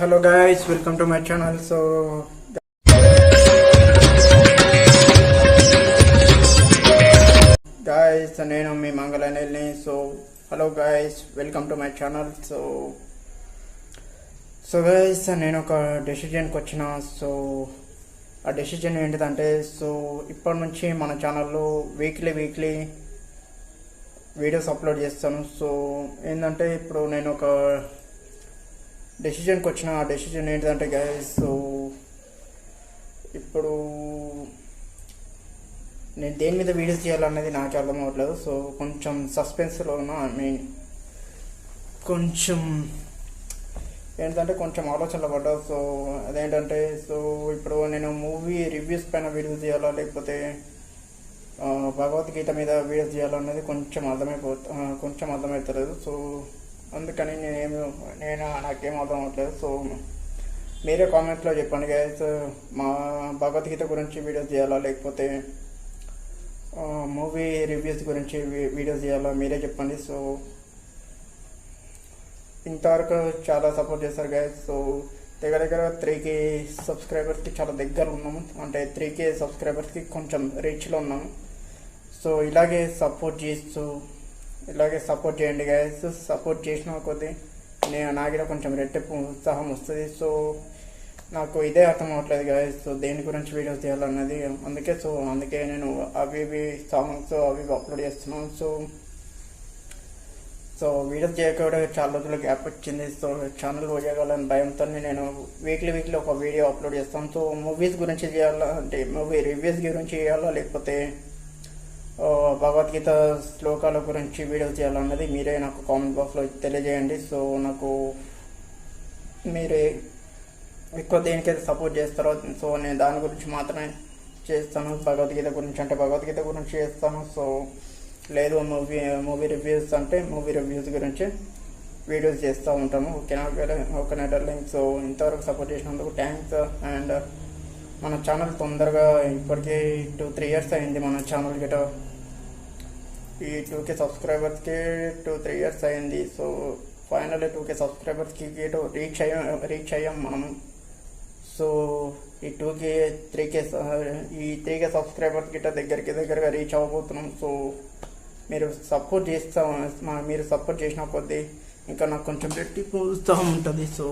Hello guys welcome to my channel so guys నేను మీ మంగళనేల్ని so hello guys welcome to my channel so so guys నేను ఒక డెసిజన్కి వచ్చిన. So ఆ decision ఏంటిదంటే సో ఇప్పటి నుంచి మన ఛానల్లో వీక్లీ వీక్లీ వీడియోస్ అప్లోడ్ చేస్తాను. సో ఏంటంటే ఇప్పుడు నేను ఒక డెసిజన్కి వచ్చిన ఆ డెసిజన్ ఏంటంటే గైస్ సో ఇప్పుడు నేను దేని మీద వీడియోస్ చేయాలనేది నాకు అర్థం అవ్వట్లేదు సో కొంచెం సస్పెన్స్లో ఉన్న ఐ మీన్ కొంచెం ఏంటంటే కొంచెం ఆలోచనలు పడ్డా. సో అదేంటంటే సో ఇప్పుడు నేను మూవీ రివ్యూస్ పైన వీడియోస్ చేయాలా లేకపోతే భగవద్గీత మీద వీడియోస్ చేయాలన్నది కొంచెం అర్థమైపో కొంచెం అర్థమవుతలేదు సో అందుకని నేనేమి నేను నాకేం అర్థం అవ్వట్లేదు సో మీరే కామెంట్లో చెప్పండి గైస్ మా భగవద్గీత గురించి వీడియోస్ చేయాలా? లేకపోతే మూవీ రివ్యూస్ గురించి వీడియోస్ చేయాలా? మీరే చెప్పండి. సో ఇంతవరకు చాలా సపోర్ట్ చేస్తారు గైస్ సో దగ్గర దగ్గర త్రీ కే సబ్స్క్రైబర్స్కి చాలా దగ్గర ఉన్నాము. అంటే త్రీ కే సబ్స్క్రైబర్స్కి కొంచెం రీచ్లో ఉన్నాము. సో ఇలాగే సపోర్ట్ చేస్తూ ఇలాగే సపోర్ట్ చేయండి గైస్ సపోర్ట్ చేసిన కొద్దీ నేను నాకు కొంచెం రెట్టింపు ఉత్సాహం వస్తుంది. సో నాకు ఇదే అర్థం అవ్వట్లేదు గైస్ సో దేని గురించి వీడియోస్ చేయాలన్నది అందుకే సో అందుకే నేను అవి ఇవి సాంగ్స్ అవి అప్లోడ్ చేస్తున్నాను. సో సో వీడియోస్ చేయక కూడా చాలా రోజులు గ్యాప్ వచ్చింది. సో ఛానల్ పోయగలని భయంతో నేను వీక్లీ వీక్లీ ఒక వీడియో అప్లోడ్ చేస్తాను. సో మూవీస్ గురించి చేయాలా అంటే మూవీ రివ్యూస్ గురించి చేయాలా లేకపోతే భగవద్గీత శ్లోకాల గురించి వీడియోస్ చేయాలన్నది మీరే నాకు కామెంట్ బాక్స్లో తెలియజేయండి. సో నాకు మీరే ఎక్కువ దేనికైతే సపోర్ట్ చేస్తారో సో నేను దాని గురించి మాత్రమే చేస్తాను. భగవద్గీత గురించి అంటే భగవద్గీత గురించి చేస్తాను. సో లేదు మూవీ మూవీ రివ్యూస్ అంటే మూవీ రివ్యూస్ గురించి వీడియోస్ చేస్తూ ఉంటాను ఓకేనా? ఓకేనా డార్లింగ్ సో ఇంతవరకు సపోర్ట్ చేసినందుకు థ్యాంక్స్ అండ్ మన ఛానల్ తొందరగా ఇప్పటికీ టూ త్రీ ఇయర్స్ అయింది మన ఛానల్ గిట ఈ టూ కే సబ్స్క్రైబర్స్కి టూ త్రీ ఇయర్స్ అయింది. So final two K gate reach అయ్యాం రీచ్ అయ్యాం మనం. సో ఈ టూ కే త్రీ కే ఈ త్రీ కే సబ్స్క్రైబర్స్ గిట్ట దగ్గరికి దగ్గరగా రీచ్ అవ్వబోతున్నాం. సో మీరు సపోర్ట్ చేస్తా మీరు సపోర్ట్ చేసిన కొద్దీ ఇంకా నాకు కొంచెం గట్టి ఉత్సాహం ఉంటుంది. సో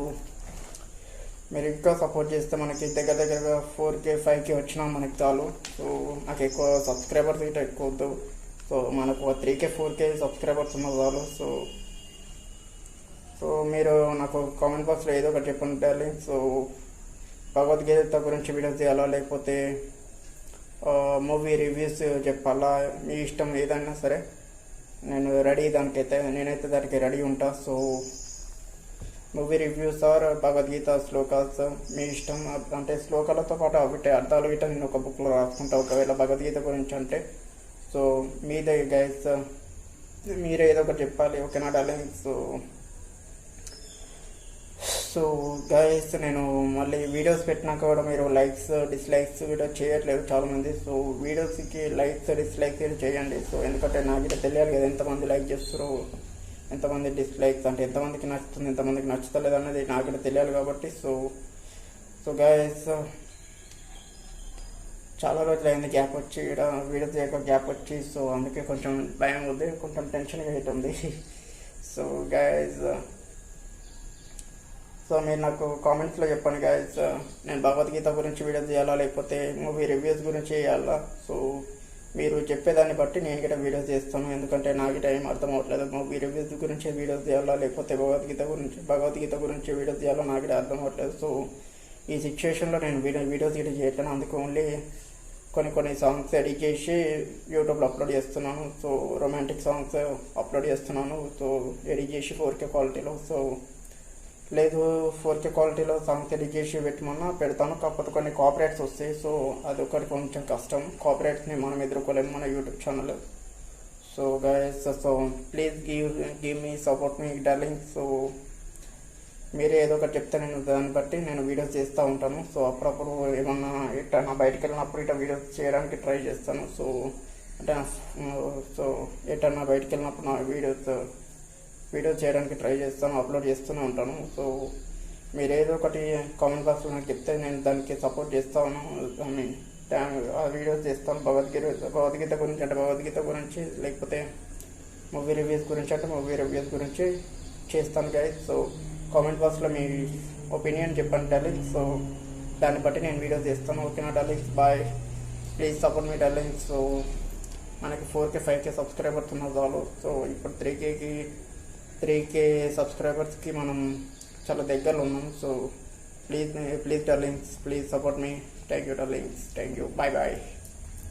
మీరు ఇంకా సపోర్ట్ చేస్తే మనకి దగ్గర దగ్గరగా ఫోర్ కే ఫైవ్ కే వచ్చినా మనకి చాలు. సో నాకు ఎక్కువ సబ్స్క్రైబర్స్ గిట్ట ఎక్కువ వద్దు. సో మనకు three K four K subscribers ఉన్న వాళ్ళు సో సో మీరు నాకు కామెంట్ బాక్స్లో ఏదో ఒకటి చెప్పండి సో భగవద్గీత గురించి వీడియోస్ చేయాలా లేకపోతే మూవీ రివ్యూస్ చెప్పాలా మీ ఇష్టం ఏదైనా సరే నేను రెడీ దానికైతే నేనైతే దానికి రెడీ ఉంటా so movie reviews or Bhagavad Gita shlokas మీ ఇష్టం అంటే శ్లోకాలతో పాటు అవి అర్థాలు గిట్ట నేను ఒక బుక్లో రాసుకుంటా ఒకవేళ భగవద్గీత గురించి అంటే సో మీదే గైస్ uh, మీరే ఏదో ఒకటి చెప్పాలి. ఓకేనా డార్లింగ్ సో సో గైస్ నేను మళ్ళీ వీడియోస్ పెట్టినాక కూడా మీరు లైక్స్ డిస్లైక్స్ కూడా చేయట్లేదు చాలా మంది సో వీడియోస్కి లైక్స్ డిస్లైక్స్ చేయండి. సో ఎందుకంటే నాకు కూడా తెలియాలి కదా ఎంతమంది లైక్ చేస్తారు ఎంతమంది డిస్లైక్స్ అంటే ఎంతమందికి నచ్చుతుంది ఎంతమందికి నచ్చుతలేదు అనేది నాకు కూడా తెలియాలి కాబట్టి. సో సో గైస్ చాలా రోజులు అయింది గ్యాప్ వచ్చి ఇక్కడ వీడియో చేయక గ్యాప్ వచ్చి సో అందుకే కొంచెం భయం ఉంది కొంచెం టెన్షన్గా అవుతుంది సో గైస్ సో మీరు నాకు కామెంట్స్లో చెప్పండి గైజ్ నేను భగవద్గీత గురించి వీడియో చేయాలా లేకపోతే మూవీ రివ్యూస్ గురించి చేయాలా? సో మీరు చెప్పేదాన్ని బట్టి నేను కూడా వీడియోస్ చేస్తాను ఎందుకంటే నాకు టైం అర్థం అవ్వట్లేదు. మూవీ రివ్యూస్ గురించి వీడియోస్ చేయాలా లేకపోతే భగవద్గీత గురించి భగవద్గీత గురించి వీడియోస్ చేయాలా నాకు అర్థం అవ్వట్లేదు. సో ఈ సిచ్యువేషన్లో నేను వీడియో వీడియోస్ కూడా చేయట్లేను అందుకు ఓన్లీ కొన్ని కొన్ని సాంగ్స్ ఎడిట్ చేసి యూట్యూబ్లో అప్లోడ్ చేస్తున్నాను. సో రొమాంటిక్ సాంగ్స్ అప్లోడ్ చేస్తున్నాను. సో ఎడిట్ చేసి ఫోర్ కే క్వాలిటీలో సో లేదు ఫోర్ కే క్వాలిటీలో సాంగ్స్ ఎడిట్ చేసి పెట్టమన్నా పెడతాను. కాకపోతే కొన్ని కాపరేట్స్ వస్తాయి. సో అది ఒకటి కొంచెం కష్టం. కాపరేట్స్ని మనం ఎదుర్కోలేము మన YouTube channel so guys so please give give me support మీ డార్లింగ్ సో మీరే ఏదో ఒకటి చెప్తే నేను దాన్ని బట్టి నేను వీడియోస్ చేస్తూ ఉంటాను. సో అప్పుడప్పుడు ఏమన్నా ఎట్టన్నా బయటకు వెళ్ళినప్పుడు ఇట్లా వీడియోస్ చేయడానికి ట్రై చేస్తాను. సో అంటే సో ఎటన్నా బయటకు వెళ్ళినప్పుడు నా వీడియోస్ వీడియోస్ చేయడానికి ట్రై చేస్తాను అప్లోడ్ చేస్తూనే ఉంటాను. సో మీరు ఏదో ఒకటి కామెంట్ బాక్స్లో నాకు చెప్తే నేను దానికి సపోర్ట్ చేస్తాను ఐ మీన్ ఆ వీడియోస్ చేస్తాను. భగవద్గీత భగవద్గీత గురించి అంటే భగవద్గీత గురించి లేకపోతే మూవీ రివ్యూస్ గురించి అంటే మూవీ రివ్యూస్ గురించి చేస్తాను గైస్ సో కామెంట్ బాక్స్లో మీ ఒపీనియన్ చెప్పండి డార్లింగ్. సో దాన్ని బట్టి నేను వీడియోస్ చేస్తాను ఓకేనా డార్లింగ్స్ బాయ్. ప్లీజ్ సపోర్ట్ మీ డార్లింగ్. సో మనకి four K five K subscribers ఉన్న చాలు సో ఇప్పుడు త్రీ కేకి త్రీ కే సబ్స్క్రైబర్స్కి మనం చాలా దగ్గరలో ఉన్నాం. So please please darlings please support me. Thank you darlings thank you bye bye.